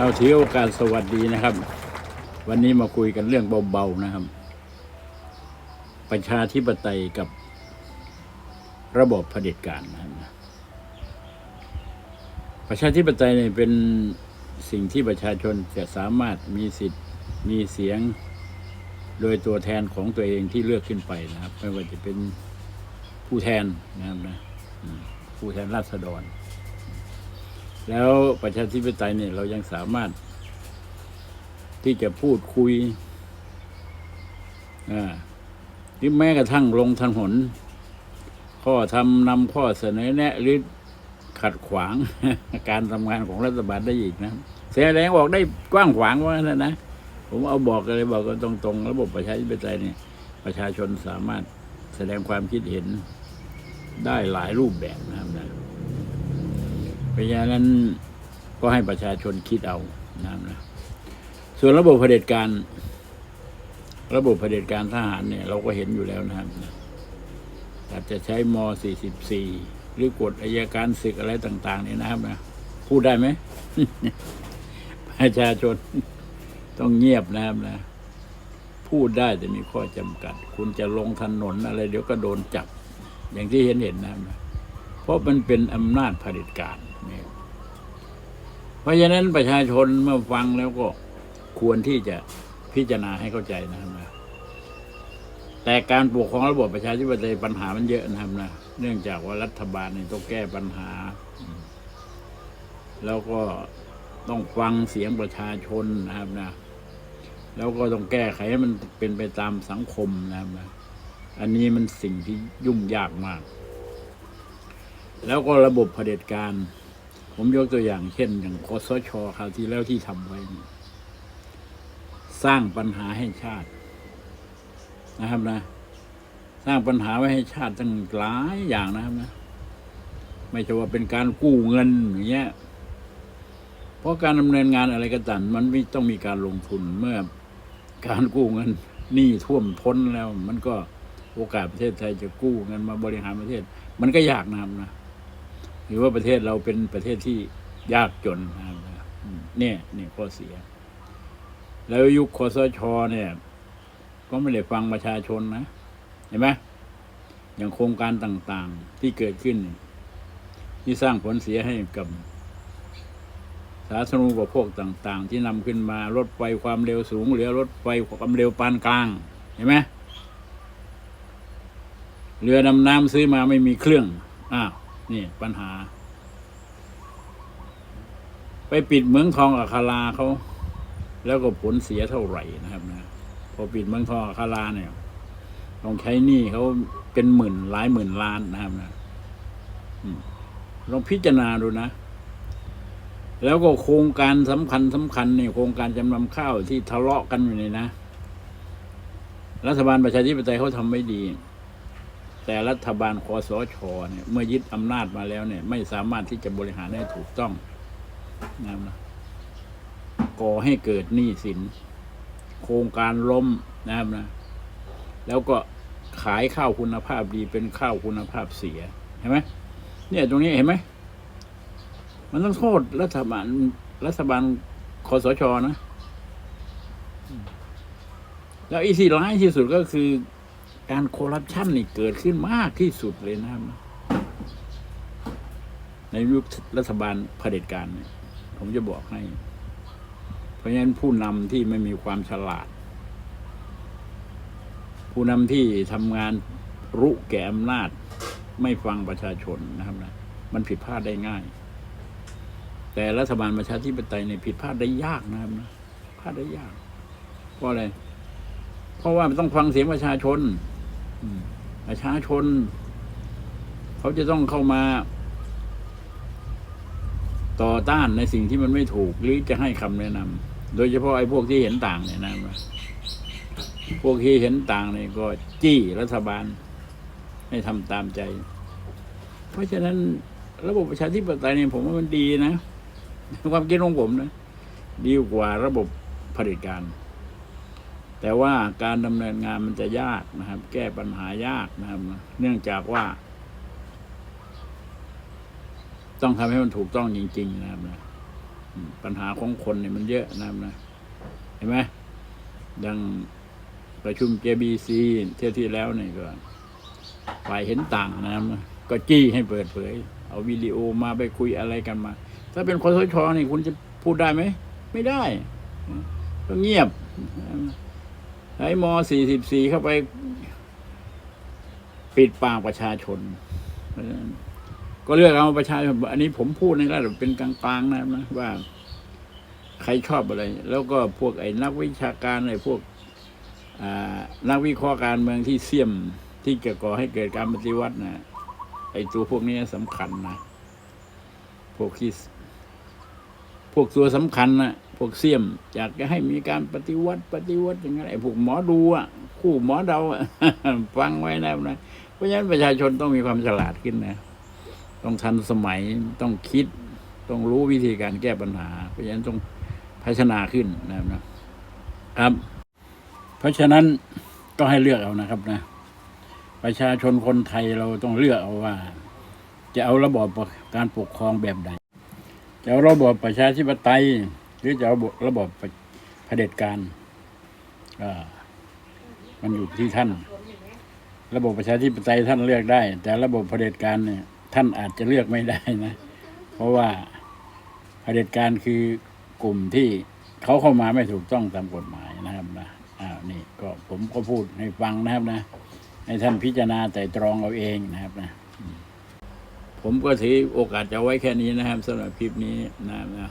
เอาถือโอกาสสวัสดีนะครับ วันนี้มาคุยกันเรื่องเบาๆนะครับ ประชาธิปไตยกับระบบเผด็จการนะครับประชาธิปไตยเนี่ยเป็นสิ่งที่ประชาชนจะสามารถมีสิทธิ์มีเสียงโดยตัวแทนของตัวเองที่เลือกขึ้นไปนะครับ ไม่ว่าจะเป็นผู้แทนนะครับนะผู้แทนราษฎร แล้วประชาธิปไตยเนี่ยเรายังสามารถที่จะพูดคุยอ่าหรือแม้กระทั่งลงถนน ข้อทำนำข้อเสนอแนะหรือขัดขวางการทำงานของรัฐบาลได้อีกนะแสดงออกได้กว้างขวางว่างั้นนะ ผมเอาบอกเลยบอกกันตรงๆ ระบบประชาธิปไตยเนี่ย ประชาชนสามารถแสดงความคิดเห็นได้หลายรูปแบบนะ เพราะฉะนั้นก็ให้ประชาชนคิดเอานะครับนะส่วนระบบเผด็จการ ระบบเผด็จการทหารเนี่ย เราก็เห็นอยู่แล้วนะครับนะอาจจะใช้ม 44 หรือกฎอายการศึกอะไรต่าง ๆ เนี่ยนะครับนะพูดได้ไหมประชาชนต้องเงียบนะครับนะพูดได้แต่มีข้อจำกัด คุณจะลงถนนอะไร เดี๋ยวก็โดนจับ อย่างที่เห็นเห็นนะครับ ราะมันเป็นอำนาจเผด็จการเนี่ยเพราะฉะนั้นประชาชนเมื่อฟังแล้วก็ควรที่จะพิจารณาให้เข้าใจนะครับนะแต่การปกครองระบบประชาธิปไตยปัญหามันเยอะนะครับนะเนื่องจากว่ารัฐบาลเนี่ยต้องแก้ปัญหา แล้วก็ต้องฟังเสียงประชาชนนะครับนะ แล้วก็ต้องแก้ไขให้มันเป็นไปตามสังคมนะครับนะ อันนี้มันสิ่งที่ยุ่งยากมาก แล้วก็ระบบเผด็จการ ผมยกตัวอย่างเช่น อย่างคอสชคราวที่แล้วที่ทำไว้ สร้างปัญหาให้ชาติ นะครับนะ สร้างปัญหาไว้ให้ชาติตั้งหลายอย่างนะครับนะ ไม่ใช่ว่าเป็นการกู้เงินอย่างเงี้ยเพราะการดำเนินงานอะไรก็ตามมันไม่ต้องมีการลงทุนเมื่อการกู้เงินหนี้ท่วมท้นแล้ว มันก็โอกาสประเทศไทยจะกู้เงินมาบริหารประเทศ มันก็ยากนะครับนะ หรือว่าประเทศเราเป็นประเทศที่ยากจนเนี่ยนี่ข้อเสีย แล้วยุคคอสชเนี่ย ก็ไม่ได้ฟังประชาชนนะเห็นไหมอย่างโครงการต่าง ๆ ที่เกิดขึ้น ที่สร้างผลเสียให้กับสาธารณูปโภคต่าง ๆ ที่นำขึ้นมารถไฟความเร็วสูงหรือรถไฟความเร็วปานกลาง เห็นไหมเรือดำน้ำซื้อมาไม่มีเครื่องอ้าว นี่ปัญหา ไปปิดเมืองทองอัคาราเขา แล้วก็ผลเสียเท่าไหร่นะครับนะพอปิดเมืองทองอัคาราเนี่ยต้องใช้หนี้เขาเป็นหมื่นหลายหมื่นล้านนะครับนะลองพิจารณาดูนะ แล้วก็โครงการสำคัญสำคัญเนี่ยโครงการจำนำข้าวที่ทะเลาะกันอยู่เนี่ยนะ รัฐบาลประชาธิปไตยเขาทำไม่ดี แต่รัฐบาลคอสชเนี่ยเมื่อยึดอำนาจมาแล้วเนี่ย ไม่สามารถที่จะบริหารให้ถูกต้องนะครับนะก่อให้เกิดหนี้สิน โครงการล้มนะครับนะ แล้วก็ขายข้าวคุณภาพดีเป็นข้าวคุณภาพเสียเห็นไหมเนี่ยตรงนี้เห็นไหมมันต้องโทษรัฐบาลรัฐบาลคอสชนะ แล้วอีที่ร้ายที่สุดก็คือ การคอร์รัปชันนี่เกิดขึ้นมากที่สุดเลยนะครับในยุครัฐบาลเผด็จการเนี่ย ผมจะบอกให้ เพราะฉะนั้นผู้นำที่ไม่มีความฉลาด ผู้นำที่ทำงานรุแก่อำนาจ ไม่ฟังประชาชนนะครับนะมันผิดพลาดได้ง่าย แต่รัฐบาลประชาธิปไตยเนี่ยผิดพลาดได้ยากนะครับนะพลาดได้ยาก เพราะอะไร เพราะว่ามันต้องฟังเสียงประชาชน ประชาชน เขาจะต้องเข้ามา ต่อต้านในสิ่งที่มันไม่ถูก หรือจะให้คำแนะนำโดยเฉพาะไอ้พวกที่เห็นต่างเนี่ยนะพวกที่เห็นต่างเนี่ยก็จี้รัฐบาลให้ทำตามใจ เพราะฉะนั้นระบบประชาธิปไตยเนี่ยผมว่ามันดีนะความคิดของผมนะ ดีกว่าระบบเผด็จการ แต่ว่าการดำเนินงานมันจะยากนะครับ แก้ปัญหายากนะครับ เนื่องจากว่า ต้องทำให้มันถูกต้องจริง ๆ นะครับนะปัญหาของคนเนี่ยมันเยอะนะครับนะเห็นไหมดังประชุม JBC เที่ยวที่แล้วเนี่ยก็ฝ่ายเห็นต่างนะครับก็จี้ให้เปิดเผย เอาวิดีโอมาไปคุยอะไรกันมา ถ้าเป็นคอสชนี่คุณจะพูดได้ไหม ไม่ได้ ก็เงียบ ช้ม44เข้าไป ปิดปากประชาชน ก็เลือกเอาประชาชน อันนี้ผมพูดในระดับเป็นกลางๆนะนะว่า ใครชอบอะไร แล้วก็พวกไอ้นักวิชาการไอ้พวกนักวิเคราะห์การเมืองที่เสี่ยมที่จะก่อให้เกิดการปฏิวัตินะไอ้ตัวพวกนี้สำคัญนะ พวกที่พวกตัวสำคัญนะ พวกเสี่ยม อยากจะให้มีการปฏิวัติ ปฏิวัติอย่างนั้นไอ้พวกหมอดูอะคู่หมอเดาฟังไว้นะนะเพราะฉะนั้นประชาชนต้องมีความฉลาดขึ้นนะ ต้องทันสมัยต้องคิด ต้องรู้วิธีการแก้ปัญหา เพราะฉะนั้นต้องพัฒนาขึ้นนะครับนะครับ เพราะฉะนั้นก็ให้เลือกเอานะครับนะ ประชาชนคนไทยเราต้องเลือกเอาว่า จะเอาระบอบการปกครองแบบใดจะเอาระบอบประชาธิปไตย หรือจะเอาระบบเผด็จการมันอยู่ที่ท่าน ระบบประชาธิปไตยท่านเลือกได้ แต่ระบบเผด็จการเนี่ยท่านอาจจะเลือกไม่ได้นะ เพราะว่าเผด็จการคือกลุ่มที่เขาเข้ามาไม่ถูกต้องตามกฎหมายนะครับนะอ่านี่ก็ผมก็พูดให้ฟังนะครับนะ ให้ท่านพิจารณาแต่ตรองเอาเองนะครับนะ ผมก็ถือโอกาสจะไว้แค่นี้นะครับสำหรับคลิปนี้นะครับนะ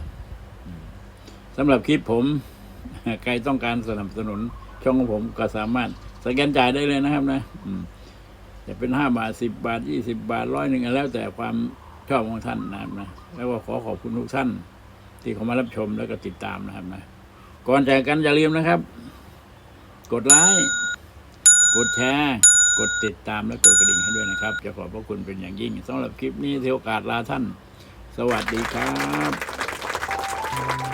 สำหรับคลิปผม ใครต้องการสนับสนุน ช่องของผมก็สามารถสแกนจ่ายได้เลยนะครับนะจะเป็นห้าบาทสิบบาทยี่สิบาทร้อยหนึ่งแล้วแต่ความชอบของท่านนะครับนะแล้วก็ขอขอบคุณทุกท่าน ที่เข้ามารับชมแล้วก็ติดตามนะครับนะก่อนจากกันอย่าลืมนะครับ กดไลค์กดแชร์กดติดตามและกดกระดิ่งให้ด้วยนะครับ จะขอบพระคุณเป็นอย่างยิ่งสำหรับคลิปนี้เที่ยวโอกาสลาท่าน สวัสดีครับ